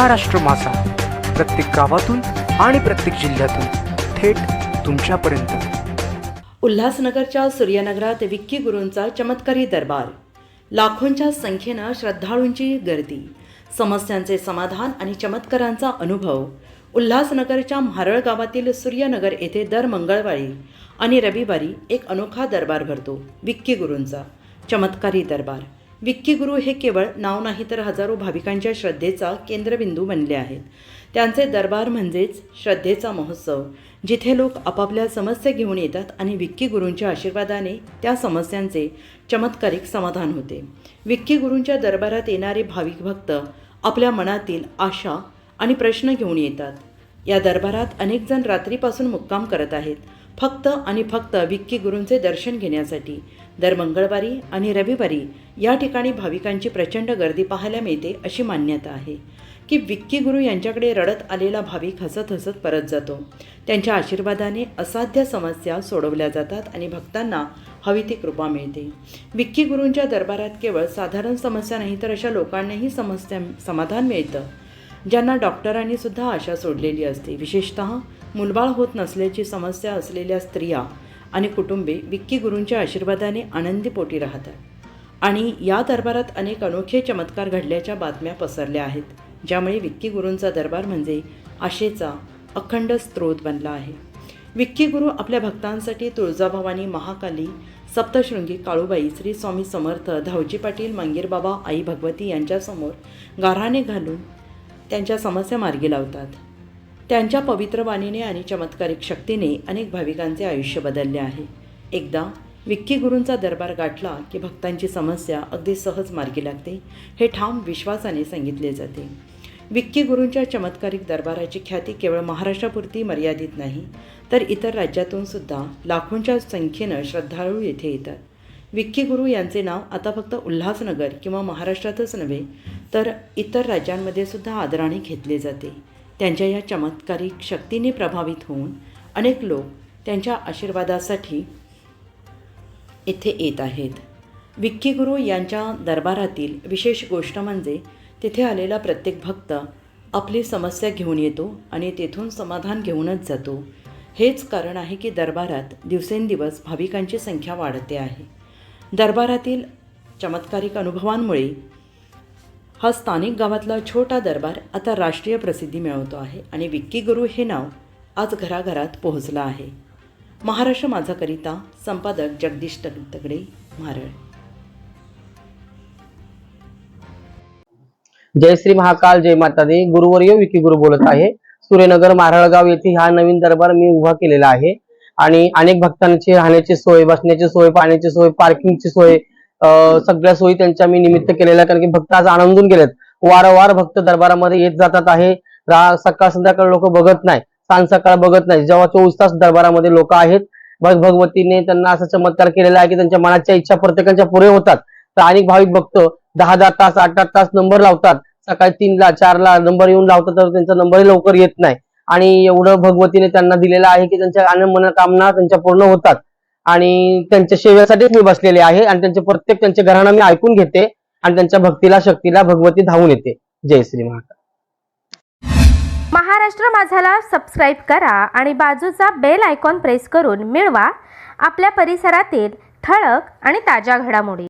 महाराष्ट्र मासा प्रत्येक गावातून आणि प्रत्येक जिल्ह्यातून थेट तुमच्यापर्यंत. उल्हासनगरच्या सूर्यनगरात विक्की गुरूंचा चमत्कारी दरबार. लाखोंच्या संख्येनं श्रद्धाळूंची गर्दी. समस्यांचे समाधान आणि चमत्कारांचा अनुभव. उल्हासनगरच्या म्हारळ गावातील सूर्यनगर येथे दर मंगळवारी आणि रविवारी एक अनोखा दरबार भरतो विक्की गुरूंचा. चमत्कारी दरबार. विक्की गुरु हे केवळ नाव नाही तर हजारो भाविकांच्या श्रद्धेचा केंद्रबिंदू बनले आहेत. त्यांचे दरबार म्हणजेच श्रद्धेचा महोत्सव जिथे लोक आपापल्या समस्या घेऊन येतात आणि विक्की गुरूंच्या आशीर्वादाने त्या समस्यांचे चमत्कारिक समाधान होते. विक्की गुरूंच्या दरबारात येणारे भाविक भक्त आपल्या मनातील आशा आणि प्रश्न घेऊन येतात. या दरबारात अनेक जण रात्रीपासून मुक्काम करत आहेत. फक्त आणि फक्त विक्की गुरूंचे दर्शन घेण्यासाठी दर मंगळवारी आणि रविवारी या ठिकाणी भाविकांची प्रचंड गर्दी पाहायला मिळते अशी मान्यता आहे की विक्की गुरु यांच्याकडे रडत आलेला भाविक हसत हसत परत जातो. त्यांच्या आशीर्वादाने असाध्य समस्या सोडवल्या जातात आणि भक्तांना हवी ती कृपा मिळते. विक्की गुरूंच्या दरबारात केवळ साधारण समस्या नाही तर अशा लोकांनाही समस्या समाधान मिळतं ज्यांना डॉक्टरांनीसुद्धा आशा सोडलेली असते. विशेषत मुलबाळ होत नसल्याची समस्या असलेल्या स्त्रिया आणि कुटुंबे विक्की गुरूंच्या आशीर्वादाने आनंदी पोटी राहतात. आणि या दरबारात अनेक अनोखे चमत्कार घडल्याच्या बातम्या पसरल्या आहेत ज्यामुळे विक्की गुरूंचा दरबार म्हणजे आशेचा अखंड स्रोत बनला आहे. विक्की गुरु आपल्या भक्तांसाठी तुळजाभवानी महाकाली सप्तशृंगी काळूबाई श्री स्वामी समर्थ धावजी पाटील मंगीरबाबा आई भगवती यांच्यासमोर गाऱ्हाणे घालून त्यांच्या समस्या मार्गी लावतात. त्यांच्या पवित्र वाणीने आणि चमत्कारिक शक्तीने अनेक भाविकांचे आयुष्य बदलले आहे. एकदा विक्की गुरूंचा दरबार गाठला की भक्तांची समस्या अगदी सहज मार्गी लागते हे ठाम विश्वासाने सांगितले जाते. विक्की गुरूंच्या चमत्कारिक दरबाराची ख्याती केवळ महाराष्ट्रापुरती मर्यादित नाही तर इतर राज्यातून सुद्धा लाखोंच्या संख्येनं श्रद्धाळू येथे येतात. विक्की गुरु यांचे नाव आता फक्त उल्हासनगर किंवा महाराष्ट्रातच नव्हे तर इतर राज्यांमध्ये सुद्धा आदराने घेतले जाते. त्यांच्या या चमत्कारिक शक्तीने प्रभावित होऊन अनेक लोक त्यांच्या आशीर्वादासाठी येथे येत आहेत. विक्की गुरु यांच्या दरबारातील विशेष गोष्ट म्हणजे तिथे आलेला प्रत्येक भक्त आपली समस्या घेऊन येतो आणि तेथून समाधान घेऊनच जातो. हेच कारण आहे की दरबारात दिवसेंदिवस भाविकांची संख्या वाढते आहे. दरबारातील चमत्कारिक अनुभवांमुळे हा स्थानिक गावातला छोटा दरबार आता राष्ट्रीय प्रसिद्धी मिळवतो आहे आणि विक्की गुरु हे नाव आज घराघरात पोहोचलं आहे. महाराष्ट्र माझाकरिता संपादक जगदीश तगडे महाराळ जय श्री महाकाल जय माता दे गुरुवर्य विकी गुरु बोलत आहे. सूर्यनगर मारळगाव येथे हा नवीन दरबार मी उभा केलेला आहे. आणि अनेक भक्तांची राहण्याची सोय बसण्याची सोय पाण्याची सोय पार्किंगची सोय सगळ्या सोयी त्यांच्या मी निमित्त केलेल्या कारण की भक्त आज आनंदून गेलेत. वारंवार भक्त दरबारामध्ये येत जातात आहे. रा- सकाळ संध्याकाळ लोक बघत नाही. सांज सकाळ बघत नाही. जेव्हा चोवीस तास दरबारामध्ये लोक आहेत. भग भगवतीने त्यांना असा चमत्कार केलेला आहे की त्यांच्या मनाच्या इच्छा प्रत्येकाच्या पुरे होतात. तर अनेक भाविक भक्त दहा दहा तास आठ आठ तास नंबर लावतात. सकाळी तीनला चारला नंबर येऊन लावतात तर त्यांचा नंबरही लवकर येत नाही. आणि एवढं भगवतीने त्यांना दिलेलं आहे की त्यांच्या अनेक मनोकामना त्यांच्या पूर्ण होतात. आणि त्यांच्या सेवेसाठीच मी बसलेले आहे आणि त्यांचे प्रत्येक त्यांच्या घराणं मी ऐकून घेते आणि त्यांच्या भक्तीला शक्तीला भगवती धावून येते. जय श्री महाकाल. महाराष्ट्र माझाला सबस्क्राईब करा आणि बाजूचा बेल आयकॉन प्रेस करून मिळवा. आपल्या परिसरातील ठळक आणि ताज्या घडामोडी.